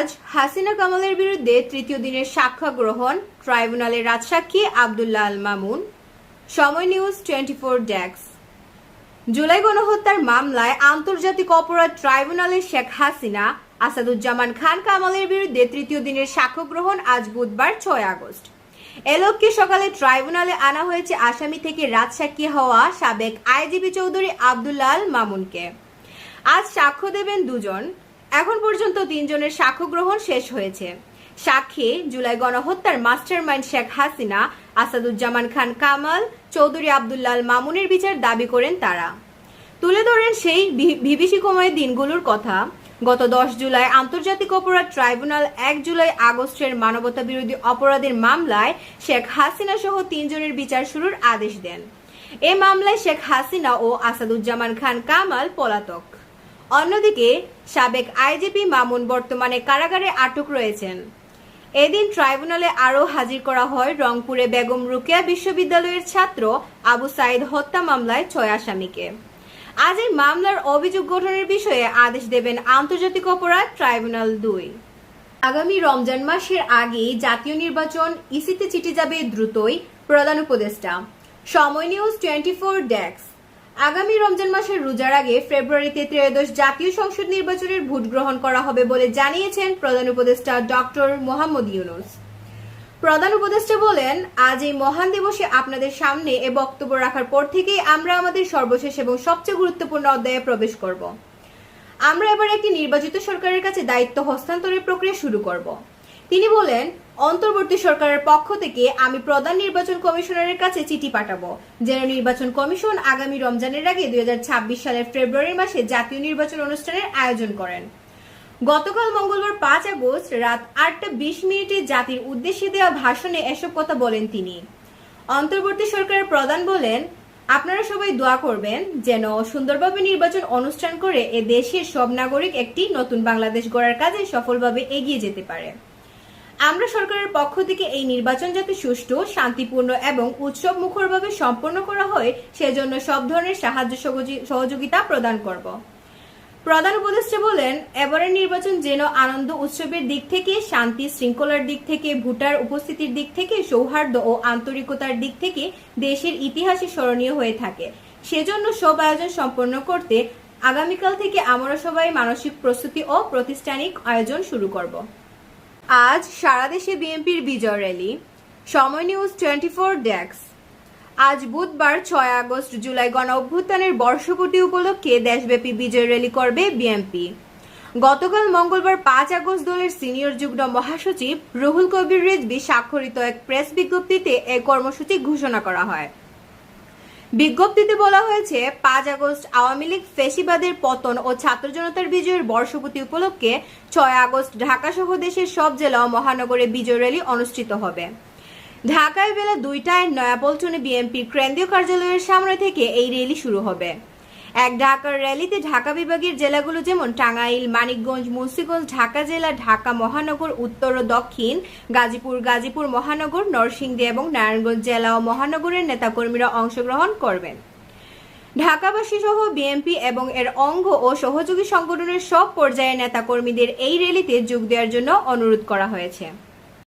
আজ হাসিনা কামালের বিরুদ্ধে তৃতীয় দিনের সাক্ষ্য গ্রহণ ট্রাইব্যুনালের রাজসাক্ষী Abdullah Al Mamun. Somoy news twenty four desk. July গণহত্যার মামলায় আন্তর্জাতিক অপরাধ ট্রাইব্যুনালের শেখ হাসিনা, আসাদুজ্জামান খান কামালের বিরুদ্ধে তৃতীয় দিনের সাক্ষ্য গ্রহণ আজ বুধবার ছয় আগস্ট। এ সকালে ট্রাইব্যুনালে আনা হয়েছে আসামি থেকে রাজসাক্ষী হওয়া সাবেক আইজিপি চৌধুরী আবদুল্লাহ আল মামুনকে। আজ সাক্ষ্য দেবেন দুজন। এখন পর্যন্ত তিনজনের সাক্ষ্য গ্রহণ শেষ হয়েছে। সাক্ষী, জুলাই গণহত্যার মাস্টারমাইন্ড শেখ হাসিনা, আসাদুজ্জামান খান কামাল, চৌধুরী আবদুল্লাহ আল মামুনের বিচার দাবি করেন তারা। তুলে ধরেন সেই বিভীষিকাময় দিনগুলোর কথা। গত দশ জুলাই আন্তর্জাতিক অপরাধ ট্রাইব্যুনাল এক জুলাই আগস্টের মানবতা বিরোধী অপরাধের মামলায় শেখ হাসিনা সহ তিনজনের বিচার শুরুর আদেশ দেন। এ মামলায় শেখ হাসিনা ও আসাদুজ্জামান খান কামাল পলাতক। অন্যদিকে, সাবেক আইজিপি মামুন বর্তমানে কারাগারে আটক রয়েছেন। এদিন ট্রাইব্যুনালে আরও হাজির করা হয় রংপুরে বেগম রুকেয়া বিশ্ববিদ্যালয়ের ছাত্র আবু সাইদ হত্যা মামলায় ছয় আসামিকে। আজ এই মামলার অভিযোগ গঠনের বিষয়ে আদেশ দেবেন আন্তর্জাতিক অপরাধ ট্রাইব্যুনাল দুই। আগামী রমজান মাসের আগেই জাতীয় নির্বাচন, ইসিতে চিঠি যাবে দ্রুতই, প্রধান উপদেষ্টা। সময় নিউজ টোয়েন্টি ফোর ডেস্ক। আগামী রমজান মাসের রোজার আগে ফেব্রুয়ারিতে ত্রয়োদশ জাতীয় সংসদ নির্বাচনের ভোট গ্রহণ করা হবে বলে জানিয়েছেন প্রধান উপদেষ্টা ডক্টর মোহাম্মদ ইউনুস। প্রধান উপদেষ্টা বলেন, আজ এই মহান দিবসে আপনাদের সামনে এ বক্তব্য রাখার পর থেকেই আমরা আমাদের সর্বশেষ এবং সবচেয়ে গুরুত্বপূর্ণ অধ্যায়ে প্রবেশ করব। আমরা এবার একটি নির্বাচিত সরকারের কাছে দায়িত্ব হস্তান্তরের প্রক্রিয়া শুরু করব। তিনি বলেন, অন্তর্বর্তী সরকারের পক্ষ থেকে আমি প্রধান নির্বাচন কমিশনারের কাছে চিঠি পাঠাবো। যেন নির্বাচন কমিশন আগামী রমজানের আগে দু হাজার ছাব্বিশ সালের ফেব্রুয়ারি মাসে জাতীয় নির্বাচন অনুষ্ঠানের আয়োজন করেন। গতকাল মঙ্গলবার পাঁচ আগস্ট রাত আটটা বিশ মিনিটে জাতির উদ্দেশ্যে দেওয়া ভাষণে এসব কথা বলেন তিনি। অন্তর্বর্তী সরকারের প্রধান বলেন, আপনারা সবাই দোয়া করবেন যেন সুন্দরভাবে নির্বাচন অনুষ্ঠান করে এ দেশের সব নাগরিক একটি নতুন বাংলাদেশ গড়ার কাজে সফলভাবে এগিয়ে যেতে পারে। আমরা সরকারের পক্ষ থেকে এই নির্বাচন যাতে সুষ্ঠু, শান্তিপূর্ণ এবং উৎসব মুখরভাবে সম্পন্ন করা হয়, সেজন্য সব ধরনের সাহায্য সহযোগি- সহযোগিতা প্রদান করব। প্রধান উপদেষ্টা বলেন, এবারের নির্বাচন যেন আনন্দ উৎসবের দিক থেকে, শান্তি শৃঙ্খলার দিক থেকে, ভোটার উপস্থিতির দিক থেকে, সৌহার্দ্য ও আন্তরিকতার দিক থেকে দেশের ইতিহাসে স্মরণীয় হয়ে থাকে। সেজন্য সব আয়োজন সম্পন্ন করতে আগামীকাল থেকে আমরা সবাই মানসিক প্রস্তুতি ও প্রাতিষ্ঠানিক আয়োজন শুরু করব। আজ সারা দেশে বিএনপির বিজয় rally. Somoy news twenty four desk. আজ বুধবার ছয় আগস্ট জুলাই গণ অভ্যুত্থানের বর্ষপূর্তি উপলক্ষে দেশব্যাপী বিজয় র্যালি করবে বিএনপি। গতকাল মঙ্গলবার পাঁচ আগস্ট দলের সিনিয়র যুগ্ম মহাসচিব রুহুল কবির রেজবি স্বাক্ষরিত এক প্রেস বিজ্ঞপ্তিতে এই কর্মসূচি ঘোষণা করা হয়। বিজ্ঞপ্তিতে বলা হয়েছে, পাঁচ আগস্ট আওয়ামী লীগ ফেসিবাদের পতন ও ছাত্র জনতার বিজয়ের বর্ষপতি উপলক্ষে ছয় আগস্ট ঢাকা সহ দেশের সব জেলা ও মহানগরে বিজয় র্যালি অনুষ্ঠিত হবে। ঢাকায় বেলা দুইটায় নয়াপল্টনে বিএনপির কেন্দ্রীয় কার্যালয়ের সামনে থেকে এই র্যালি শুরু হবে। এক ঢাকার র্যালিতে ঢাকা বিভাগের জেলাগুলো যেমন টাঙ্গাইল, মানিকগঞ্জ, মুন্সিগঞ্জ, ঢাকা জেলা, ঢাকা মহানগর, উত্তর ও দক্ষিণ, গাজীপুর গাজীপুর মহানগর, নরসিংদী এবং নারায়ণগঞ্জ জেলা ও মহানগরের নেতাকর্মীরা অংশগ্রহণ করবেন। ঢাকাবাসী সহ বিএনপি এবং এর অঙ্গ ও সহযোগী সংগঠনের সব পর্যায়ের নেতাকর্মীদের এই র্যালিতে যোগ দেওয়ার জন্য অনুরোধ করা হয়েছে।